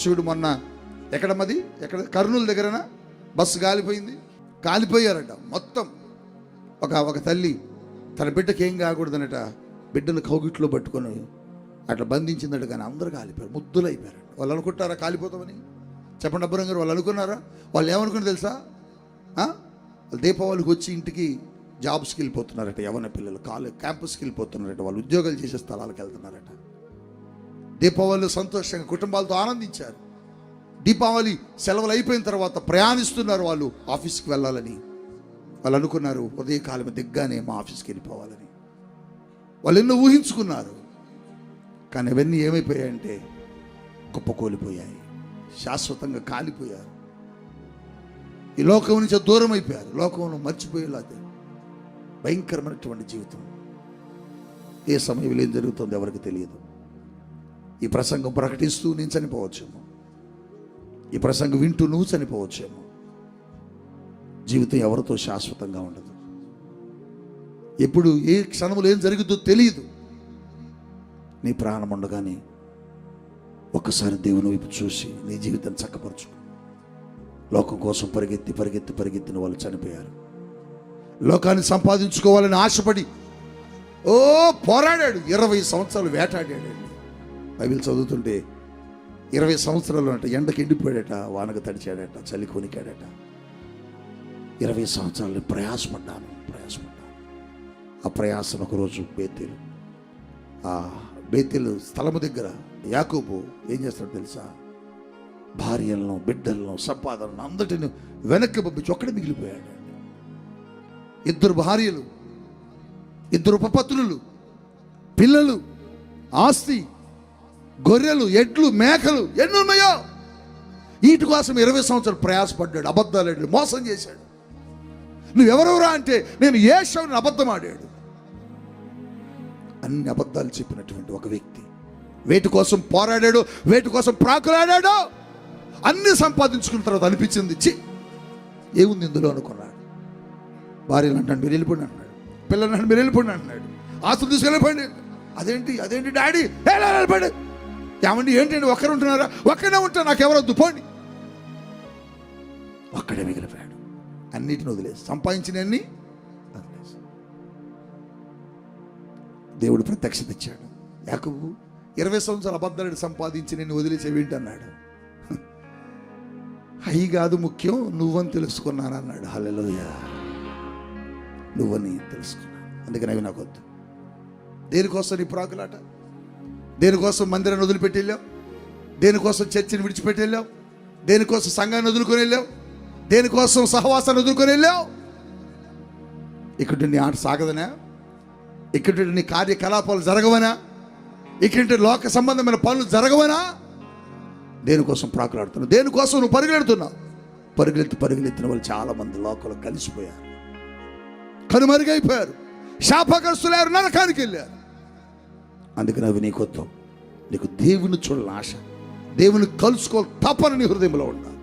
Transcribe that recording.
చూడు మొన్న ఎక్కడ మది ఎక్కడ? కర్నూలు దగ్గరన? బస్సు కాలిపోయింది కాలిపోయారట మొత్తం. ఒక ఒక తల్లి తన బిడ్డకి ఏం కాకూడదనట బిడ్డను కౌగిట్లో పట్టుకొని అట్లా బంధించిందట కానీ అందరూ కాలిపోయారు ముద్దులు అయిపోయారు వాళ్ళు అనుకుంటారా కాలిపోతామని? చెప్పండి అబ్బరం గారు వాళ్ళు అనుకున్నారా? వాళ్ళు ఏమనుకుని తెలుసా? వాళ్ళు దీపావళికి వచ్చి ఇంటికి జాబ్స్కి వెళ్ళిపోతున్నారట యవన పిల్లలు కాలేజ్ క్యాంపస్కి వెళ్ళిపోతున్నారట వాళ్ళు ఉద్యోగాలు చేసే స్థలాలకు వెళ్తున్నారట. దీపావళి సంతోషంగా కుటుంబాలతో ఆనందించారు. దీపావళి సెలవులు అయిపోయిన తర్వాత ప్రయాణిస్తున్నారు వాళ్ళు ఆఫీస్కి వెళ్ళాలని. వాళ్ళు అనుకున్నారు ఉదయకాలం దిగ్గానే మా ఆఫీస్కి వెళ్ళిపోవాలని. వాళ్ళు ఎన్నో ఊహించుకున్నారు. కానీ అవన్నీ ఏమైపోయాయంటే గొప్ప కోల్పోయాయి. శాశ్వతంగా కాలిపోయారు. ఈ లోకం నుంచి దూరం అయిపోయారు. లోకంలో మర్చిపోయేలాగా భయంకరమైనటువంటి జీవితం. ఏ సమయంలో ఏం జరుగుతుందో ఎవరికి తెలియదు. ఈ ప్రసంగం ప్రకటిస్తూ నేను చనిపోవచ్చేమో. ఈ ప్రసంగం వింటూ నువ్వు చనిపోవచ్చేమో. జీవితం ఎవరితో శాశ్వతంగా ఉండదు. ఎప్పుడు ఏ క్షణంలో ఏం జరుగుతుందో తెలియదు. నీ ప్రాణం ఉండగానే ఒక్కసారి దేవుని వైపు చూసి నీ జీవితం చక్కపరచు లోకం కోసం పరిగెత్తి పరిగెత్తి పరిగెత్తిన వాళ్ళు చనిపోయారు. లోకాన్ని సంపాదించుకోవాలని ఆశపడి ఓ పోరాడాడు. ఇరవై సంవత్సరాలు వేటాడాడండి బైబిల్ చదువుతుంటే ఇరవై సంవత్సరాలు అంటే ఎండకి ఎండిపోయాడట వానకు తడిచాడట చలి కొనికాడట. ఇరవై సంవత్సరాలు ప్రయాసపడ్డాను ప్రయాసపడ్డాను. ఆ ప్రయాసం ఒకరోజు బేతేలు. ఆ బేతేలు స్థలము దగ్గర యాకూబు ఏం చేస్తాడు తెలుసా? భార్యలను బిడ్డలను సంపాదనను అందటిని వెనక్కి పంపించి ఒక్కడే మిగిలిపోయాడు. ఇద్దరు భార్యలు ఇద్దరు ఉపపత్నులు పిల్లలు ఆస్తి గొర్రెలు ఎడ్లు మేకలు ఎన్ని ఉన్నాయో? వీటి కోసం ఇరవై సంవత్సరాలు ప్రయాసపడ్డాడు అబద్ధాలు ఆడాడు మోసం చేశాడు. నువ్వెవరెవరా అంటే నేను ఏ శవుని అబద్ధం ఆడాడు అన్ని అబద్ధాలు చెప్పినటువంటి ఒక వ్యక్తి. వేటి కోసం పోరాడాడు వేటి కోసం ప్రాకులాడాడు అన్ని సంపాదించుకున్న తర్వాత అనిపించింది చి ఏముంది ఇందులో అనుకున్నాడు. భార్యను అంటాడు మీరు వెళ్ళిపోండి అంటున్నాడు. పిల్లలు అంటే మీరు వెళ్ళిపోండి అంటున్నాడు. ఆస్తులు తీసుకెళ్ళిపోండి. అదేంటి అదేంటి డాడీ? వెళ్ళిపోండి. ఏమండి ఏంటండి ఒక్కరు ఉంటున్నారా? ఒక్కడే ఉంటా నాకు ఎవరొద్దు పోండి. ఒక్కడే మిగిలిపోయాడు. అన్నిటిని వదిలేసి సంపాదించినన్ని వదిలేసి. దేవుడు ప్రత్యక్షత ఇచ్చాడు. యాకబు ఇరవై సంవత్సరాలు అబద్ధాలు సంపాదించి నేను వదిలేసేవేంటి అన్నాడు అయి కాదు ముఖ్యం నువ్వని తెలుసుకున్నాను అన్నాడు. హల్లెలూయ. నువ్వని తెలుసుకున్నాను. అందుకని అవి నాకు వద్దు. దేనికోసం నీ ప్రాకులాట? దేనికోసం మందిరాన్ని వదిలిపెట్టి వెళ్ళావు? దేనికోసం చర్చిని విడిచిపెట్టి వెళ్ళావు? దేనికోసం సంఘాన్ని వదులుకొని వెళ్ళావు? దేనికోసం సహవాసాన్ని వదులుకొని వెళ్ళావు? ఇక్కడ నీ ఆట సాగదనా? ఇక్కడ నీ కార్యకలాపాలు జరగవనా? ఇక్కడ లోక సంబంధమైన పనులు జరగవనా? దేనికోసం ప్రాకులాడుతున్నావు? దేనికోసం నువ్వు పరుగులెడుతున్నావు? పరుగులెత్తి పరుగులెత్తిన వాళ్ళు చాలామంది లోకలు లోకంలో కలిసిపోయారు. కనుమరుగైపోయారు. శాపగ్రస్తులారు నరకానికి వెళ్ళారు. అందుకని అవి నీకొద్దాం నీకు దేవుని చూడాలని ఆశ. దేవుని కలుసుకోవాలి. తప్పని నీ హృదయంలో ఉండాలి.